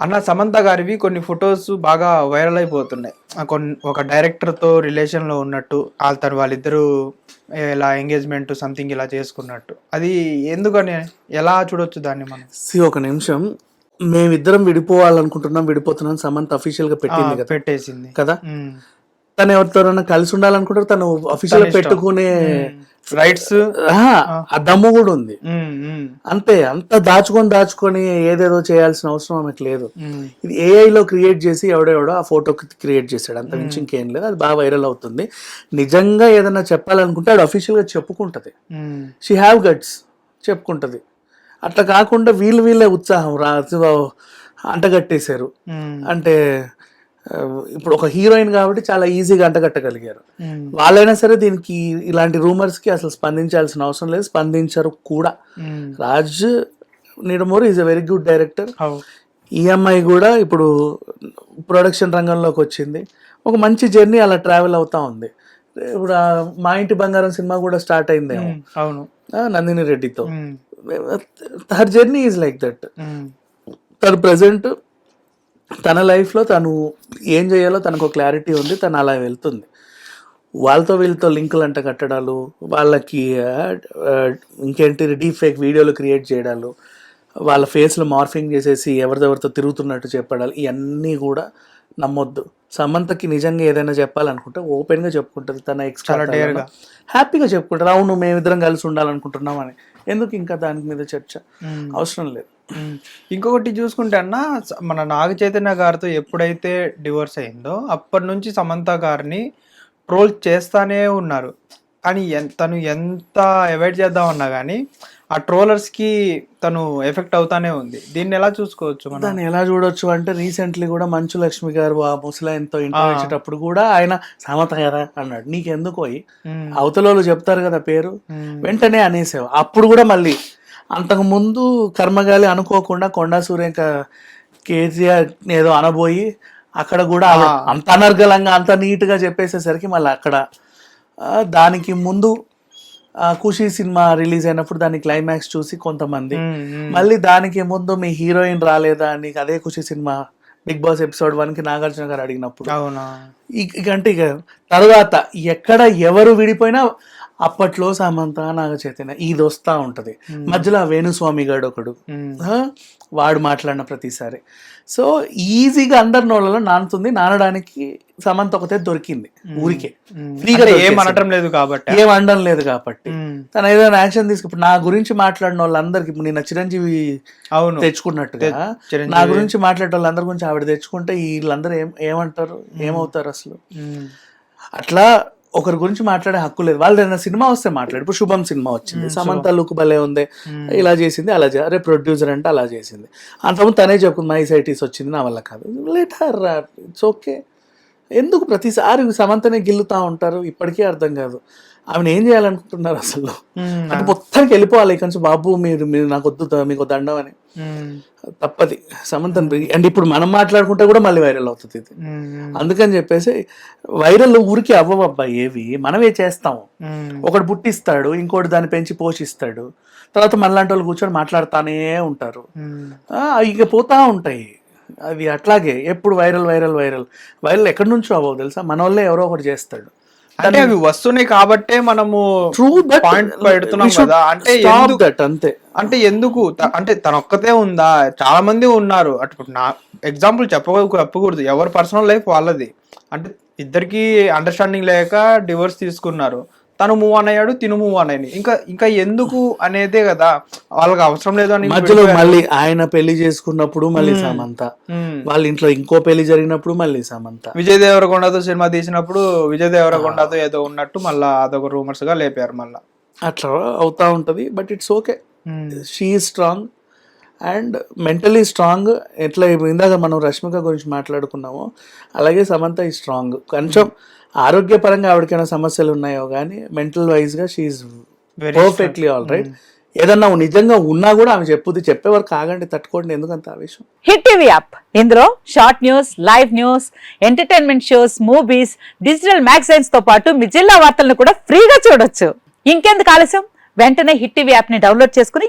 అన్న సమంత గారివి కొన్ని ఫొటోస్ బాగా వైరల్ అయిపోతున్నాయి. కొన్ని ఒక డైరెక్టర్తో రిలేషన్లో ఉన్నట్టు వాళ్ళ తను వాళ్ళిద్దరూ ఇలా ఎంగేజ్మెంట్ సంథింగ్ ఇలా చేసుకున్నట్టు. అది ఎందుకని ఎలా చూడొచ్చు దాన్ని మనం? సి ఒక నిమిషం. మేమిద్దరం విడిపోవాలనుకుంటున్నాం విడిపోతున్నాం సమంత్ అఫీషియల్గా పెట్టింది కదా. పెట్టేసింది. కదా. తను ఎవరితోనైనా కలిసి ఉండాలనుకుంటారు తను అఫీషియల్. పెట్టుకునే రైట్స్ ఆ దమ్ము కూడా ఉంది. అంతే అంత దాచుకొని దాచుకొని ఏదేదో చేయాల్సిన అవసరం ఆమెకు లేదు. ఇది AI లో క్రియేట్ చేసి ఎవడెవడో ఆ ఫోటో క్రియేట్ చేశాడు. అంత మించి ఇంకేం లేదు అది బాగా వైరల్ అవుతుంది. నిజంగా ఏదైనా చెప్పాలనుకుంటే ఆడు అఫీషియల్గా చెప్పుకుంటది. షీ హ్యావ్ గట్స్ చెప్పుకుంటది. అట్లా కాకుండా వీళ్ళు వీళ్ళే ఉత్సాహం రా అంటగట్టేశారు. అంటే ఇప్పుడు ఒక హీరోయిన్ కాబట్టి చాలా ఈజీగా అంటగట్టగలిగారు వాళ్ళైనా సరే దీనికి ఇలాంటి రూమర్స్కి అసలు స్పందించాల్సిన అవసరం లేదు స్పందించరు కూడా. Raj Nidimoru is a very good director EMI కూడా ఇప్పుడు ప్రొడక్షన్ రంగంలోకి వచ్చింది. ఒక మంచి జర్నీ అలా ట్రావెల్ అవుతా ఉంది. ఇప్పుడు మా ఇంటి బంగారం సినిమా కూడా స్టార్ట్ అయిందేమో. అవును. నందిని రెడ్డితో. Her journey is like that తను ప్రజెంట్ తన లైఫ్లో తను ఏం చేయాలో తనకు క్లారిటీ ఉంది తను అలా వెళ్తుంది. వాళ్ళతో వీళ్ళతో లింకులు అంట కట్టడాలు వాళ్ళకి ఇంకేంటి డీప్ ఫేక్ వీడియోలు క్రియేట్ చేయడాలు వాళ్ళ ఫేస్లో మార్ఫింగ్ చేసేసి ఎవరిదెవరితో తిరుగుతున్నట్టు చెప్పడాలు ఇవన్నీ కూడా నమ్మొద్దు. సమంతకి నిజంగా ఏదైనా చెప్పాలనుకుంటే ఓపెన్గా చెప్పుకుంటుంది తన ఎక్స్ట్రా. హ్యాపీగా చెప్పుకుంటారు అవును మేమిద్దరం కలిసి ఉండాలనుకుంటున్నాం అని ఎందుకు ఇంకా దాని మీద చర్చ. అవసరం లేదు. ఇంకొకటి చూసుకుంటే అన్న మన నాగ చైతన్య గారితో ఎప్పుడైతే డివోర్స్ అయిందో అప్పటి నుంచి సమంత గారిని ట్రోల్ చేస్తానే ఉన్నారు కానీ తను ఎంత అవాయిడ్ చేద్దామన్నా కానీ ఆ ట్రోలర్స్కి తను ఎఫెక్ట్ అవుతానే ఉంది. దీన్ని ఎలా చూసుకోవచ్చు మనం? దాన్ని ఎలా చూడొచ్చు అంటే రీసెంట్లీ కూడా మంచు లక్ష్మి గారు ఆ ముసలాయనతో ఇంటర్వ్యూ కూడా ఆయన సమత కదా అన్నాడు. నీకెందుకు పోయి ఉమ్, అవతల వాళ్ళు చెప్తారు కదా పేరు. వెంటనే అనేసావు. అప్పుడు కూడా మళ్ళీ అంతకు ముందు కర్మగాలి అనుకోకుండా కొండా సూర్యక కేసీఆర్ ఏదో అనబోయి అక్కడ కూడా అంత అనర్గళంగా అంత నీట్గా చెప్పేసేసరికి మళ్ళీ అక్కడ దానికి ముందు ఆ, ఖుషి సినిమా రిలీజ్ అయినప్పుడు దాని క్లైమాక్స్ చూసి కొంతమంది. మళ్ళీ దానికి ముందు మీ హీరోయిన్ రాలేదా అని అదే Kushi cinema big boss episode వన్కి నాగార్జున గారు అడిగినప్పుడు. ఇక అంటే ఇక తర్వాత ఎక్కడ ఎవరు విడిపోయినా అప్పట్లో సమంత నాగ చైతన్య ఇది వస్తా ఉంటది మధ్యలో ఆ వేణుస్వామి గారు ఒకడు. వాడు మాట్లాడిన ప్రతిసారి. సో ఈజీగా అందరి నోళ్ళలో నానుతుంది నానడానికి సమంత ఒకతే దొరికింది ఊరికే. ఫ్రీగా ఏం. అనటం లేదు కాబట్టి. ఏం అనడం లేదు కాబట్టి. తను ఏదైనా యాక్షన్ తీసుకు నా గురించి మాట్లాడిన వాళ్ళందరికి ఇప్పుడు నిన్న చిరంజీవి అవును. తెచ్చుకున్నట్టుగా. నా గురించి మాట్లాడే వాళ్ళందరి గురించి ఆవిడ తెచ్చుకుంటే వీళ్ళందరూ ఏం ఏమంటారు? ఏమవుతారు అసలు? అట్లా ఒకరి గురించి మాట్లాడే హక్కు లేదు. వాళ్ళు ఏదైనా సినిమా వస్తే మాట్లాడు. ఇప్పుడు శుభం సినిమా వచ్చింది. సమంత లుక్ భలే ఉంది. ఇలా చేసింది అలా అరే ప్రొడ్యూసర్ అంటే అలా చేసింది. అంతకుముందు తనే చెప్పుకుంది మై సైటీస్ వచ్చింది నా వల్ల కాదు. లెట్ హర్ ఇట్స్ ఓకే ఎందుకు ప్రతిసారి సమంతనే గిల్లుతా ఉంటారు? ఇప్పటికీ అర్థం కాదు. ఆమెను ఏం చేయాలనుకుంటున్నారు అసలు? అంటే మొత్తానికి వెళ్ళిపోవాలి నుంచి బాబు మీరు మీరు నాకు వద్దు మీకు దండం అని. తప్పది. సమంతం అండ్ ఇప్పుడు మనం మాట్లాడుకుంటే కూడా మళ్ళీ వైరల్ అవుతుంది ఇది. అందుకని చెప్పేసి వైరల్ ఊరికి అవ్వవు అబ్బాయి ఏవి. మనమే చేస్తాము ఉమ్, ఒకటి పుట్టిస్తాడు ఇంకోటి దాన్ని పెంచి పోషిస్తాడు. తర్వాత మనలాంటి వాళ్ళు కూర్చొని మాట్లాడుతానే ఉంటారు. ఇక పోతా ఉంటాయి. అవి అట్లాగే ఎప్పుడు వైరల్ వైరల్ వైరల్ వైరల్ ఎక్కడి నుంచో అవ్వవు తెలుసా? మన వాళ్ళే ఎవరో ఒకటి చేస్తాడు. అంటే అవి వస్తున్నాయి కాబట్టే మనము ట్రూ పాయింట్ పెడుతున్నాం కదా. అంటే దట్ అంతే. అంటే ఎందుకు అంటే తన ఒక్కతే ఉందా? చాలా మంది ఉన్నారు. అటు నా ఎగ్జాంపుల్ చెప్పకూడదు చెప్పకూడదు. ఎవరి పర్సనల్ లైఫ్ వాళ్ళది. అంటే ఇద్దరికి అండర్స్టాండింగ్ లేక డివోర్స్ తీసుకున్నారు. తను మూవ్ ఆన్ అయ్యాడు తిను మూవ్ ఆన్ అయ్యింది ఇంకా ఇంకా ఎందుకు అనేదే కదా వాళ్ళకి అవసరం లేదు అని మధ్యలో మళ్ళీ ఆయన పెళ్ళి చేసుకున్నప్పుడు మళ్ళీ సమంత. వాళ్ళ ఇంట్లో ఇంకో పెళ్ళి జరిగినప్పుడు మళ్ళీ సమంత. విజయ్ దేవరకొండతో సినిమా తీసినప్పుడు విజయ్ దేవరకొండతో ఏదో ఉన్నట్టు మళ్ళా అదొక రూమర్స్గా లేపారు మళ్ళా. అట్లా అవుతా ఉంటది but it's okay she strong and mentally strong ఎట్లా ఇందాక మనం రష్మిక గురించి మాట్లాడుకున్నామో అలాగే సమంత ఈ స్ట్రాంగ్ కొంచెం ఆరోగ్యపరంగా ఆవిడకైనా సమస్యలు ఉన్నాయో కానీ మెంటల్ వైజ్గా she Very perfectly all right ఏదన్నా నిజంగా ఉన్నా కూడా ఆమె చెప్పుద్ది చెప్పే వరకు ఆగండి తట్టుకోండి ఎందుకంత ఆవేశం? హిట్ టీవీ యాప్ ఇందులో short news live news entertainment shows movies digital మ్యాగజైన్స్తో పాటు మీ జిల్లా వార్తలను కూడా ఫ్రీగా చూడొచ్చు. ఇంకెందుకు ఆలస్యం? వెంటనే హిట్ టీవీ యాప్ని డౌన్లోడ్ చేసుకుని